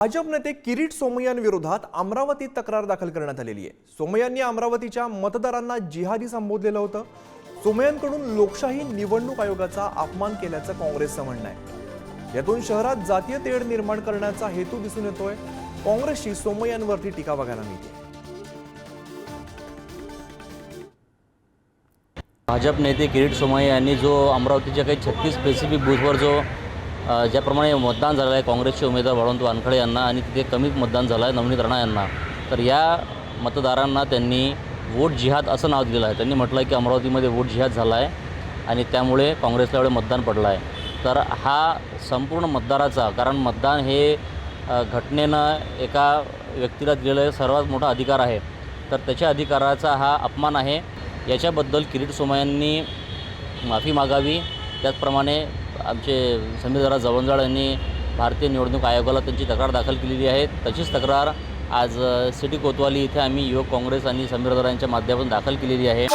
भाजप नेते किरीट सोमय्यांविरोधात अमरावतीत तक्रार दाखल करण्यात आलेली आहे. सोमय्यांनी अमरावतीच्या मतदारांना जिहादी संबोधलेलं होतं. सोमय्यांकडून लोकशाही निवडणूक आयोगाचा अपमान केल्याचं काँग्रेसचं म्हणणं आहे. यातून शहरात जातीय तेढ निर्माण करण्याचा हेतू दिसून येतोय. काँग्रेसची सोमय्यांवरती टीका बघायला मिळते. भाजप नेते किरीट सोमय्या यांनी जो अमरावतीच्या काही छत्तीस स्पेसिफिक बूथवर जो ज्याप्रमाणे मतदान झालेलं आहे काँग्रेसचे उमेदवार बळवंत वानखडे यांना आणि तिथे कमीच मतदान झालं आहे नवनीत राणा यांना. तर या मतदारांना त्यांनी वोट जिहाद असं नाव दिलेलं आहे. त्यांनी म्हटलं आहे की अमरावतीमध्ये वोट जिहाद झाला आहे आणि त्यामुळे काँग्रेसला एवढे मतदान पडलं आहे. तर हा संपूर्ण मतदाराचा कारण मतदान हे घटनेनं एका व्यक्तीला दिलेलं सर्वात मोठा अधिकार आहे. तर त्याच्या अधिकाराचा हा अपमान आहे. याच्याबद्दल किरीट सोमय्यांनी माफी मागावी. त्याचप्रमाणे आमचे समीर जवंजाळ यांनी भारतीय निवडणूक आयोगाला त्यांची तक्रार दाखल केलेली आहे. तशीच तक्रार आज सिटी कोतवाली इथे आम्ही युवक काँग्रेस आणि समीरदारांच्या माध्यमातून दाखल केलेली आहे.